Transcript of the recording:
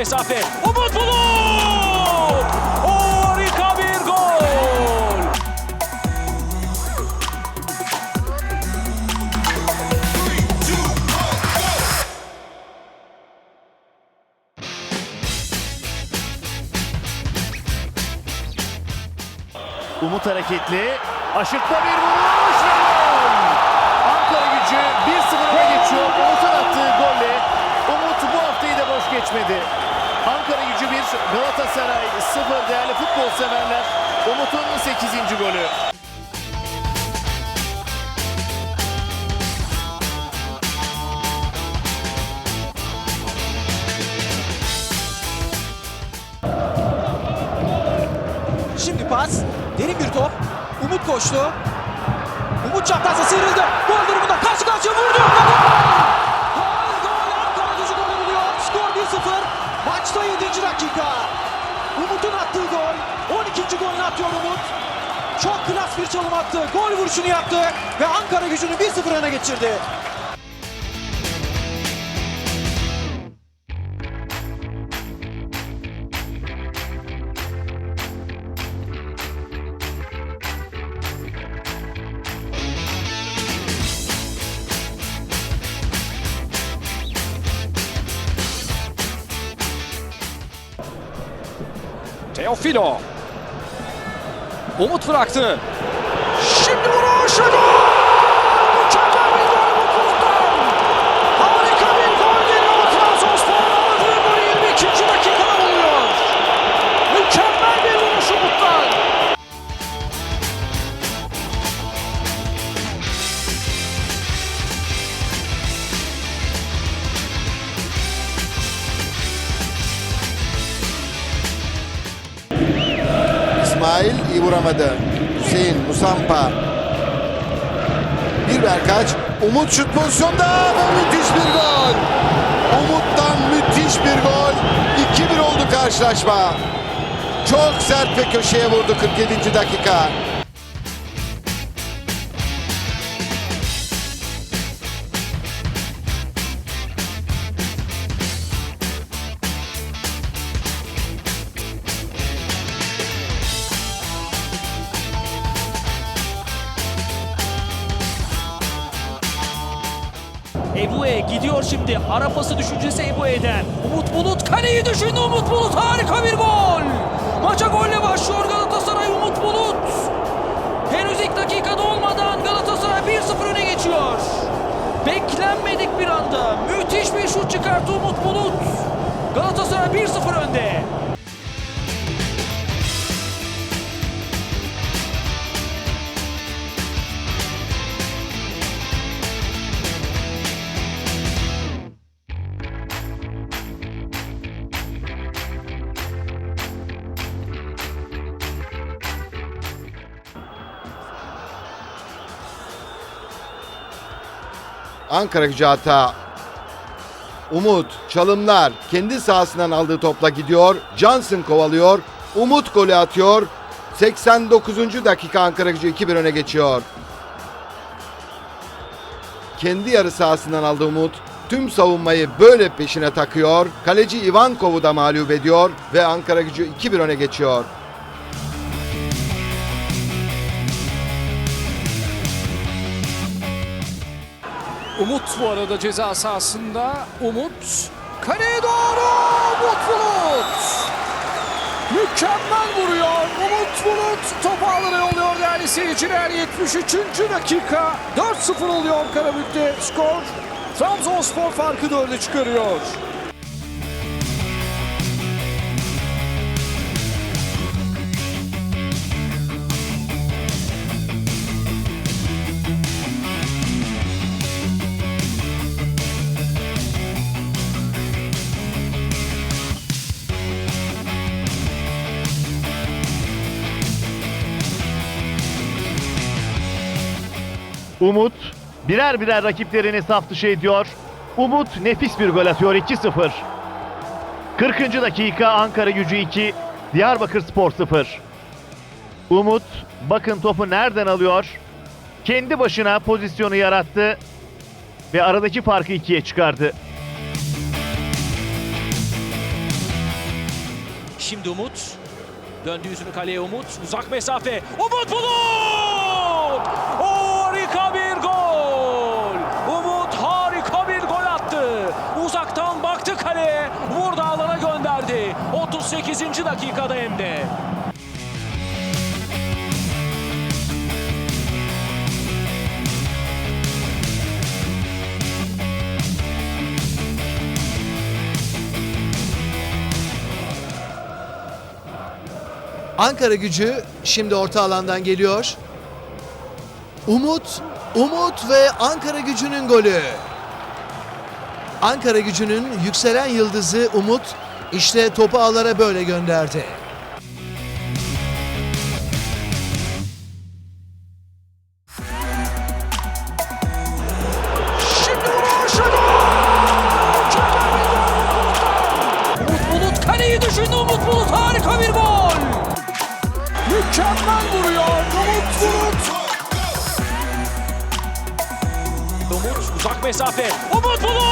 mesafe. Umut Bulut! Harika bir gol! Umut hareketli. Aşırtma bir vuruş. Ankara gücü 1-0 öne geçiyor. Umut'un attığı golle Umut bu haftayı da boş geçmedi. Ankara gücü 1, Galatasaray 0 değerli futbol severler. Umut'un 8. golü. Şimdi pas. Derin bir top. Umut koştu. Umut çaprazda sıyrıldı. Gol durumunda karşı karşıya vurdu. Gol! Gol! Ankara gücü golü buluyor. Skor 1-0. Maçta 7. dakika. Umut'un attığı gol. 12. golünü atıyor Umut. Klas bir çalım attı. Gol vuruşunu yaptı. Ve Ankara gücünü 1-0 öne geçirdi. Teofilo. Umut bıraktı. Şimdi vuruş İsmail iyi vuramadı. Hüseyin, Musampa. Bir Berkaç. Umut şut pozisyonda ve müthiş bir gol. Umut'tan müthiş bir gol. 2-1 oldu karşılaşma. Çok sert ve köşeye vurdu 47. dakika. Ebu'ye gidiyor şimdi. Ara pası düşüncesi Ebu'ye'den. Umut Bulut kaleyi düşündü. Umut Bulut harika bir gol. Maça golle başlıyor Galatasaray Umut Bulut. Henüz ilk dakikada olmadan Galatasaray 1-0 öne geçiyor. Beklenmedik bir anda müthiş bir şut çıkarttı Umut Bulut. Galatasaray 1-0 önde. Ankara gücü hata. Umut, çalımlar, kendi sahasından aldığı topla gidiyor. Johnson kovalıyor. Umut golü atıyor. 89. dakika Ankara gücü 2-1 öne geçiyor. Kendi yarı sahasından aldı Umut. Tüm savunmayı böyle peşine takıyor. Kaleci Ivankov'u da mağlup ediyor ve Ankara gücü 2-1 öne geçiyor. Umut bu arada ceza sahasında. Umut kaleye doğru Umut Bulut. Mükemmel vuruyor. Umut Bulut topu ağlara yolluyor değerli seyirciler. 73. dakika 4-0 oluyor Karabük'te skor. Trabzonspor farkı 4'e çıkarıyor. Umut birer birer rakiplerini saf dışı ediyor. Umut nefis bir gol atıyor 2-0. 40. dakika Ankara gücü 2, Diyarbakır Spor 0. Umut bakın topu nereden alıyor? Kendi başına pozisyonu yarattı ve aradaki farkı ikiye çıkardı. Şimdi Umut. Döndü yüzünü kaleye Umut. Uzak mesafe. Umut Bulut! O 38. dakikada hem de. Ankara gücü şimdi orta alandan geliyor. Umut, Umut ve Ankara gücünün golü. Ankara gücünün yükselen yıldızı Umut işte topu ağlara böyle gönderdi. Düşündü Umut Bulut harika bir gol! Mükemmel vuruyor Umut Bulut! Umut mesafe. Umut Bulut!